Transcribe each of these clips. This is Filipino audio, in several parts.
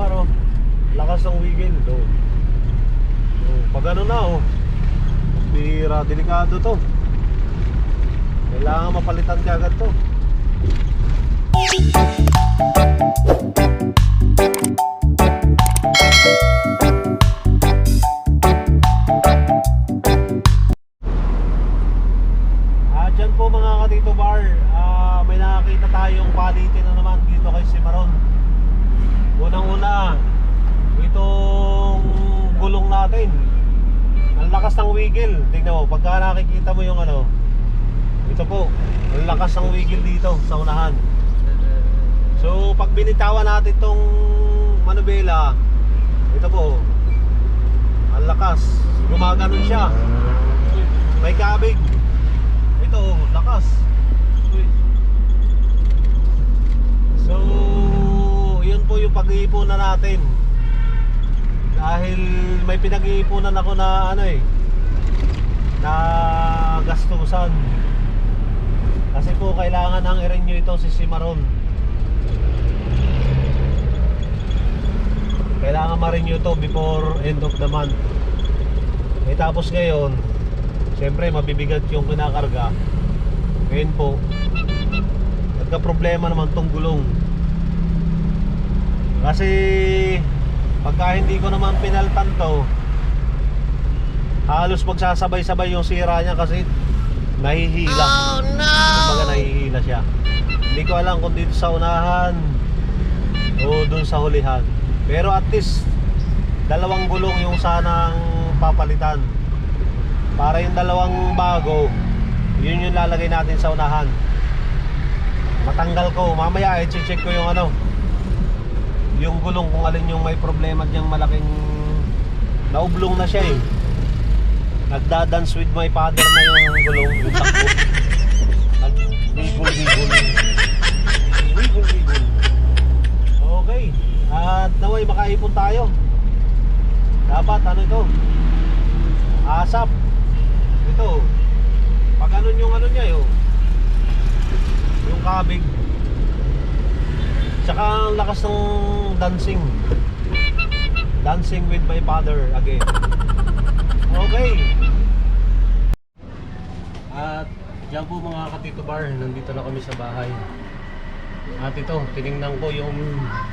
bar oh. Lakas ng wiggle. Oh. Oh, pag ano na oh. Bira, delikado to. Kailangan mapalitan ka agad to. At dyan po mga katito bar, ah, may nakakita tayong palitin na naman dito kay Cimarron. Unang-una, itong gulong natin. Ang lakas ng wiggle. Tingnan mo, pagka nakikita mo yung ano, ito po, ang lakas ng wiggle dito sa unahan. So, pag binitawan natin tong manubela, ito po, ang lakas. Gumaganon siya. May kabig. Ito, lakas. So, yun po yung pag-iipunan natin. Dahil may pinag-iipunan ako na ano eh, na gastusan. Kasi po kailangan ang i-renew ito si Cimarron. Kailangan ma-renew to before end of the month. Eh tapos ngayon, Siyempre mabibigat yung kinakarga Ngayon po Nagka problema naman tong gulong Kasi Pagka hindi ko naman pinaltan to Halos magsasabay-sabay yung sira niya kasi Nahihila. Oh no! Kumbaga nahihila siya. Hindi ko alam kung dito sa unahan O dun sa hulihan. Pero at least Dalawang gulong yung sanang papalitan. Para yung dalawang bago yun yung lalagay natin sa unahan. Matanggal ko. Mamaya i-check ko yung ano yung gulong kung alin yung may problema diyang malaking naublong na siya eh. Nagdadance with my father na yung gulong. Yung takbo. Nagbibol-bibol bibol-bibol okay. At naway makaipon tayo. Dapat ano ito? Asap. Ito. Pag ano yung ano niya yun yung kabig. Tsaka ang lakas ng dancing. Dancing with my father again. Okay. At yan po mga katito bar nandito na kami sa bahay. At ito tiningnan ko yung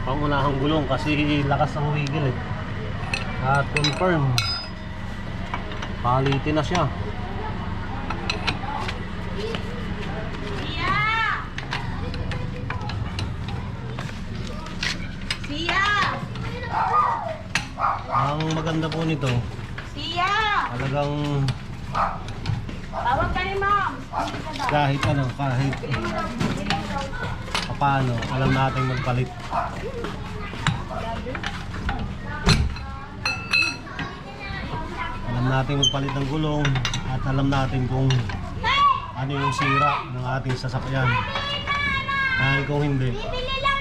pangunahang gulong kasi lakas ng wiggle eh. At confirm palitin na siya Sia! ang maganda po nito Sia! talagang Tawag ka ni ma'am. kahit ano kahit paano alam natin magpalit alam natin magpalit ng gulong at alam natin kung ano yung sira ng ating sasakyan dahil kung hindi Bili lang ako!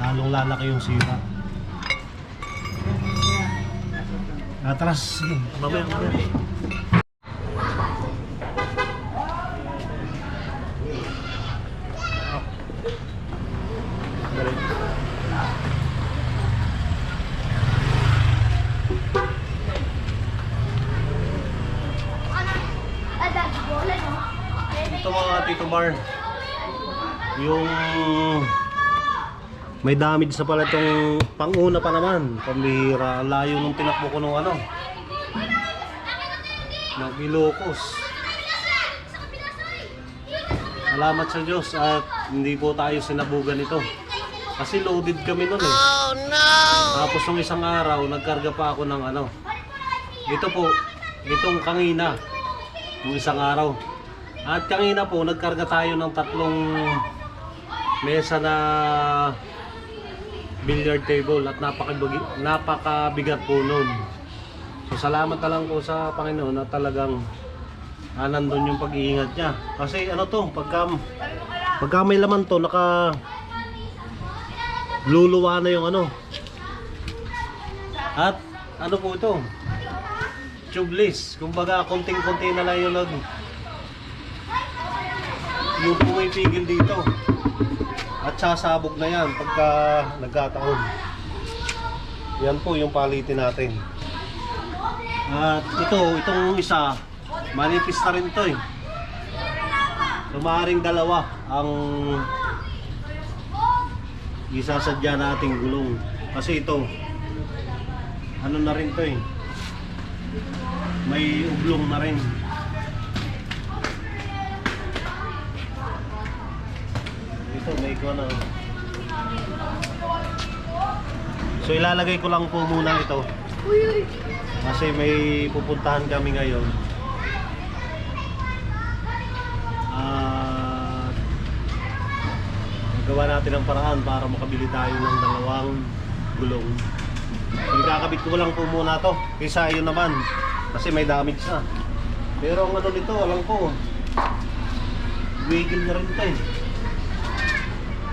Lalong lalaki yung sira. Atras sige. Mamaya mamaya? Ito mga Tito Bar Yung May damage sa pala itong Panguna pa naman. Pambihira. Layo nung tinakbo ko nung ano. Ng Ilocos. Salamat sa Diyos At hindi po tayo sinabugan nito. Kasi loaded kami nun eh. Oh no! Tapos nung isang araw Nagkarga pa ako ng ano. Ito po Itong kangina. Nung isang araw. At kanina po, nagkarga tayo ng tatlong mesa na billiard table at napakabigat, napakabigat po nun. So salamat na lang po sa Panginoon na talagang ah, nandun yung pag-iingat niya. Kasi ano to, pagka, pagka may laman to, naka luluwa na yung ano. At ano po ito? Tubeless. Kumbaga, konting-konti na lang yung nag yung pumipigil dito at sasabog na yan pagka nagkataon Yan po yung palitin natin. At ito, itong isa, manipis na rin to eh. Tumaring dalawa ang isasadya nating gulong. Kasi ito, ano na rin to eh. May ublong na rin. Ito, may ko na. So ilalagay ko lang po muna ito. Kasi may pupuntahan kami ngayon. At magawa natin ang paraan para makabili tayo ng dalawang gulong. So ikakabit ko lang po muna to. Kaysa yun naman. Kasi may damage na. Pero ang ano nito, alam ko. Wiggle na rin ito eh.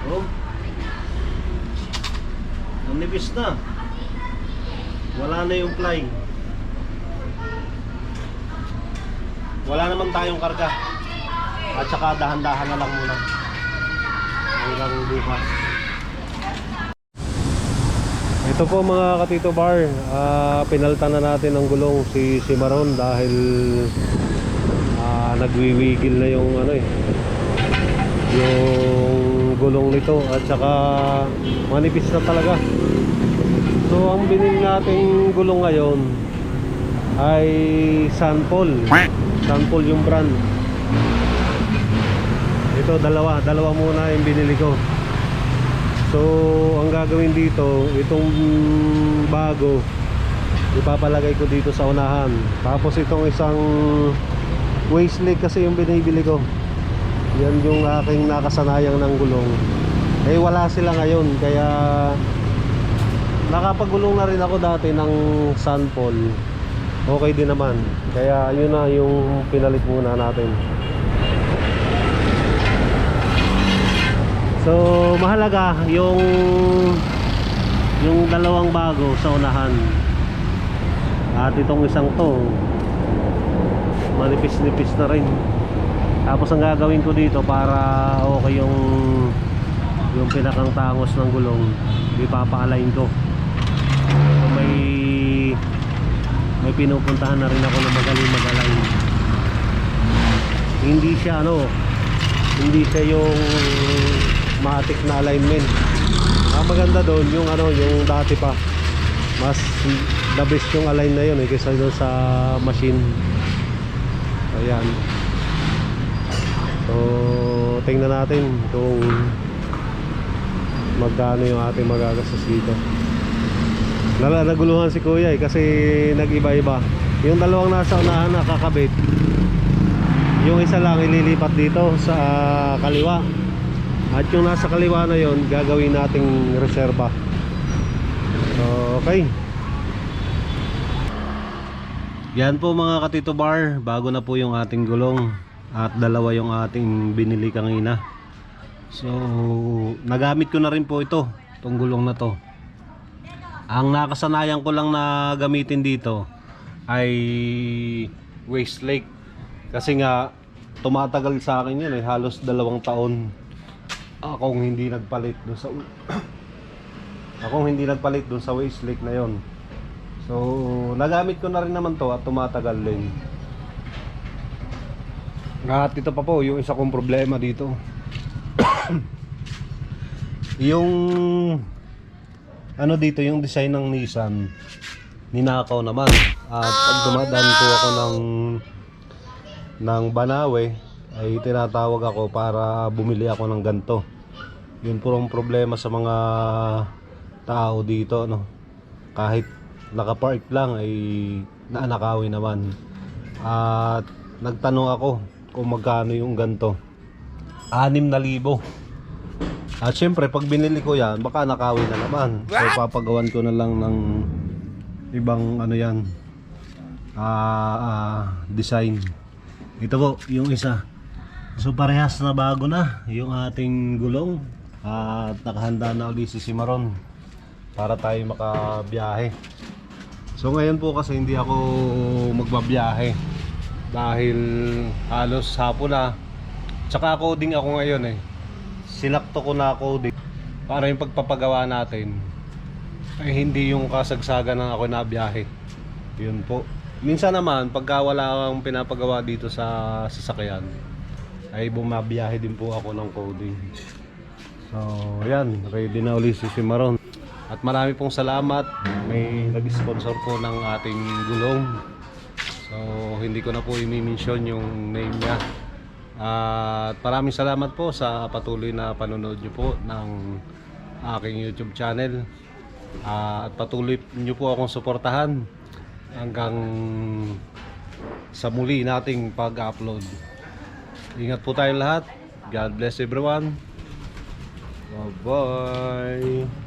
Oh. Ang nipis na. Wala na yung flying. Wala naman tayong karga. At saka dahan-dahan na lang muna. Hanggang bukas. Ito po mga katito bar, ah, pinaltan na natin ng gulong si si Maron dahil ah, nagwiwigil na yung ano eh yung gulong nito at saka manipis na talaga. So ang binili nating gulong ngayon ay Sanpol. Sanpol yung brand. Ito dalawa, dalawa muna yung binili ko. So, ang gagawin dito, itong bago, ipapalagay ko dito sa unahan. Tapos itong isang waist leg kasi yung binibili ko. Yan yung aking nakasanayang ng gulong. Eh wala sila ngayon, kaya nakapagulong na rin ako dati ng Sunpol. Okay din naman. Kaya yun na yung pinalit muna natin. So, mahalaga yung yung dalawang bago sa unahan. At itong isang to manipis-nipis na rin. Tapos ang gagawin ko dito para okay yung yung pinakang tangos ng gulong, ipapa-align ko. So, may may pinupuntahan na rin ako na magaling mag-align. Hindi siya ano, hindi siya yung matik na alignment ang maganda doon yung ano yung dati pa mas the best yung align na yun eh kaysa doon sa machine ayan so tingnan natin kung magkano yung ating magagastos dito. Naguluhan si kuya eh kasi nag-iba-iba. Yung dalawang nasa unahan nakakabit. Yung isa lang ililipat dito sa kaliwa. At yung nasa kaliwa na yon gagawin nating reserva so, okay. Yan po mga katito bar bago na po yung ating gulong at dalawa yung ating binili kanina. So nagamit ko na rin po ito itong gulong na to. Ang nakasanayan ko lang na gamitin dito ay waist lake. Kasi nga tumatagal sa akin yun eh halos dalawang taon. Akong hindi nagpalit doon sa akong hindi nagpalit doon sa waist lake na yon so nagamit ko na rin naman to at tumatagal din at ito pa po yung isa kong problema dito yung ano dito yung design ng Nissan ninakaw naman at pag dumadaan po ako ng ng Banawe ay tinatawag ako para bumili ako ng ganto. Yun po ang problema sa mga tao dito no. Kahit nakapark lang ay naanakawin naman. At nagtanong ako kung magkano yung ganto. 6,000. At syempre pag binili ko yan, baka nakawin na naman. So papagawan ko na lang ng ibang ano yan. ah ah, design. Ito po, yung isa. So parehas na bago na yung ating gulong at nakahanda na ulit si Simaron para tayo makabiyahe. So ngayon po kasi hindi ako magbabiyahe dahil halos hapon na. Tsaka coding ako ngayon eh. Sinakto ko na coding para yung pagpapagawa natin ay hindi yung kasagsagan ng ako na biyahe. Yun po. Minsan naman, pagka wala kang pinapagawa dito sa sasakyan, ay bumabiyahe din po ako ng coding. So, yan. Ready na ulit si Maron. At marami pong salamat. May nag-sponsor po ng ating gulong. So, hindi ko na po i-mention yung name niya. At maraming salamat po sa patuloy na panonood niyo po ng aking YouTube channel. Ah, at patuloy niyo po akong suportahan hanggang sa muli nating pag-upload. Ingat po tayo lahat. God bless everyone. Bye-bye.